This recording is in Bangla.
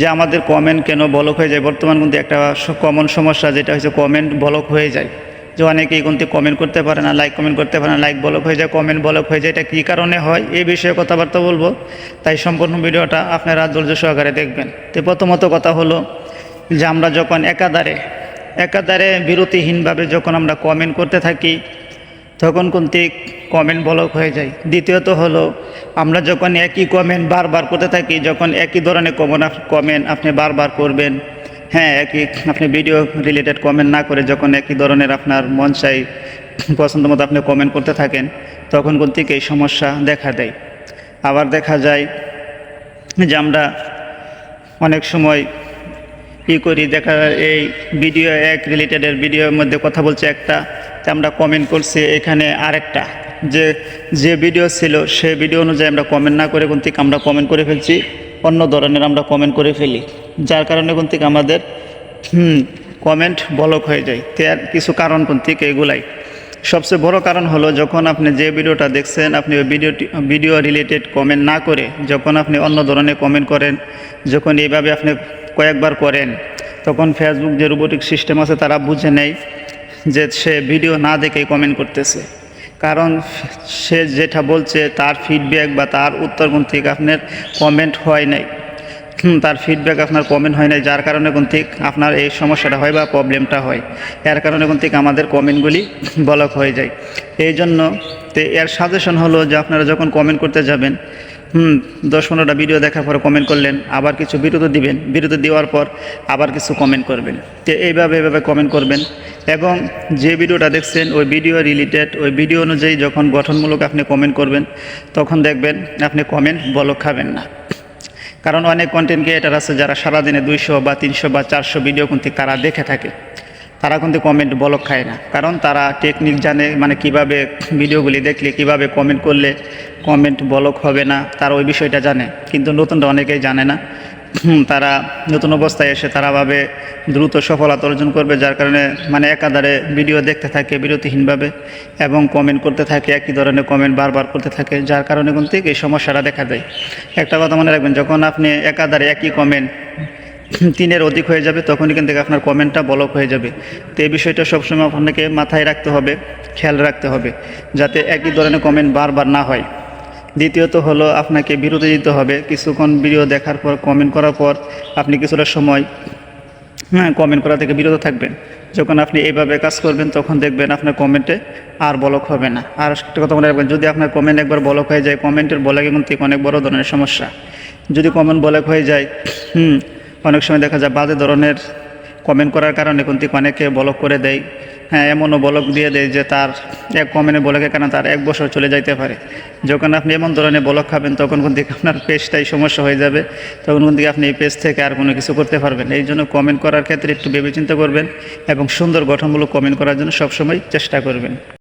যে আমাদের কমেন্ট কেন বলক হয়ে যায়। বর্তমান কিন্তু একটা কমন সমস্যা যেটা হচ্ছে কমেন্ট বলক হয়ে যায়। যে অনেকেই কিন্তু কমেন্ট করতে পারে না লাইক কমেন্ট করতে পারে না লাইক বলক হয়ে যায় কমেন্ট বলক হয়ে যায়, এটা কী কারণে হয়? এই বিষয়ে কথাবার্তা বলব। তাই সম্পূর্ণ ভিডিওটা আপনারা ধৈর্য সহকারে দেখবেন। তো প্রথমত কথা হলো যে আমরা যখন একাধারে একাধারে বিরতিহীনভাবে যখন আমরা কমেন্ট করতে থাকি, তখন কিন্তু কমেন্ট ব্লক হয়ে যায়। দ্বিতীয়ত হলো আমরা যখন একই কমেন্ট বারবার করতে থাকি, যখন একই ধরনের কমন কমেন্ট আপনি বারবার করবেন হ্যাঁ একই আপনি ভিডিও রিলেটেড কমেন্ট না করে যখন একই ধরনের আপনার মন চাই, পছন্দ মতো আপনি কমেন্ট করতে থাকেন, তখন কিন্তু এই সমস্যা দেখা দেয়। আবার দেখা যায় যে আমরা অনেক সময় ই করি, দেখা এই ভিডিও এক রিলেটেডের ভিডিওর মধ্যে কথা বলছে একটা আমরা কমেন্ট করছি এখানে আরেকটা। যে যে ভিডিও ছিল, সে ভিডিও অনুযায়ী আমরা কমেন্ট না করে কোন থেকে আমরা কমেন্ট করে ফেলছি। অন্য ধরনের আমরা কমেন্ট করে ফেলি। যার কারণে কোন থেকে আমাদের কমেন্ট ব্লক হয়ে যায়। তো কিছু কারণ কোন থেকে এগুলাই। সবচেয়ে বড় কারণ হলো যখন আপনি যে ভিডিওটা দেখছেন, আপনি ওই ভিডিওটি ভিডিও রিলেটেড কমেন্ট না করে, যখন আপনি অন্য ধরনের কমেন্ট করেন, যখন এইভাবে আপনি কয়েকবার করেন, তখন ফেসবুক যে রোবোটিক সিস্টেম আছে তারা বুঝে নেয় যে সে ভিডিও না দেখেই কমেন্ট করতেছে। কারণ সে যেটা বলছে, তার ফিডব্যাক বা তার উত্তর কোন থেকে আপনার কমেন্ট হয় নাই। তার ফিডব্যাক আপনার কমেন্ট হয় নাই, যার কারণে কোন থেকে আপনার এই সমস্যাটা হয় বা প্রবলেমটা হয়। এর কারণে কোন থেকে আমাদের কমেন্টগুলি ব্লক হয়ে যায়। এই জন্য এর সাজেশন হলো যে আপনারা যখন কমেন্ট করতে যাবেন হুম, দশ পনেরোটা ভিডিও দেখার পরে কমেন্ট করলেন, আবার কিছু বিরতি দিবেন। বিরতি দেওয়ার পর আবার কিছু কমেন্ট করবেন। তো এইভাবে এইভাবে কমেন্ট করবেন। এবং যে ভিডিওটা দেখছেন, ওই ভিডিও রিলেটেড ওই ভিডিও অনুযায়ী যখন গঠনমূলক আপনি কমেন্ট করবেন, তখন দেখবেন আপনি কমেন্ট বলক খাবেন না। কারণ অনেক কন্টেন্ট ক্রিয়েটার আছে যারা সারাদিনে দুইশো বা তিনশো বা চারশো ভিডিও কিন্তু তারা দেখে থাকে। তারা কিন্তু কমেন্ট বলক খায় না। কারণ তারা টেকনিক জানে মানে কীভাবে ভিডিওগুলি দেখলে, কীভাবে কমেন্ট করলে কমেন্ট বলক হবে না, তারা ওই বিষয়টা জানে। কিন্তু নতুনটা অনেকেই জানে না। তারা নতুন অবস্থায় এসে তারা ভাবে দ্রুত সফলতা অর্জন করবে, যার কারণে মানে একাধারে ভিডিও দেখতে থাকে বিরতিহীনভাবে এবং কমেন্ট করতে থাকে, একই ধরনের কমেন্ট বারবার করতে থাকে, যার কারণে কিন্তু এই সমস্যাটা দেখা দেয়। একটা কথা মনে রাখবেন, যখন আপনি একাধারে একই কমেন্ট তিনের অধিক হয়ে যাবে, তখনই কিন্তু আপনার কমেন্টটা ব্লক হয়ে যাবে। তো এই বিষয়টা সবসময় আপনাকে মাথায় রাখতে হবে, খেয়াল রাখতে হবে, যাতে একই ধরনের কমেন্ট বারবার না হয়। দ্বিতীয়ত হলো, আপনাকে বিরতি দিতে হবে। কিছুক্ষণ ভিডিও দেখার পর, কমেন্ট করার পর আপনি কিছুটা সময় হ্যাঁ কমেন্ট করা থেকে বিরত থাকবেন। যখন আপনি এইভাবে কাজ করবেন, তখন দেখবেন আপনার কমেন্টে আর বলক হবে না। আর একটা কথা মনে রাখবেন, যদি আপনার কমেন্ট একবার বলক হয়ে যায়, কমেন্টের বলকে কিন্তু অনেক বড় ধরনের সমস্যা। যদি কমেন্ট বলক হয়ে যায়, হুম অনেক সময় দেখা যায় বাজে ধরনের কমেন্ট করার কারণে কিন্তু অনেকে বলক করে দেয়। হ্যাঁ এমনও বলক দিয়ে দেয় যে তার এক কমেন্টে বলকের কারণে তার এক বছর চলে যাইতে পারে। যখন আপনি এমন ধরনের বলক খাবেন, তখন কিন্তু আপনার পেজটাই সমস্যা হয়ে যাবে। তখন কিন্তু আপনি এই পেজ থেকে আর কোনো কিছু করতে পারবেন এই জন্য কমেন্ট করার ক্ষেত্রে একটু ভেবেচিন্তা করবেন এবং সুন্দর গঠনমূলক কমেন্ট করার জন্য সবসময় চেষ্টা করবেন।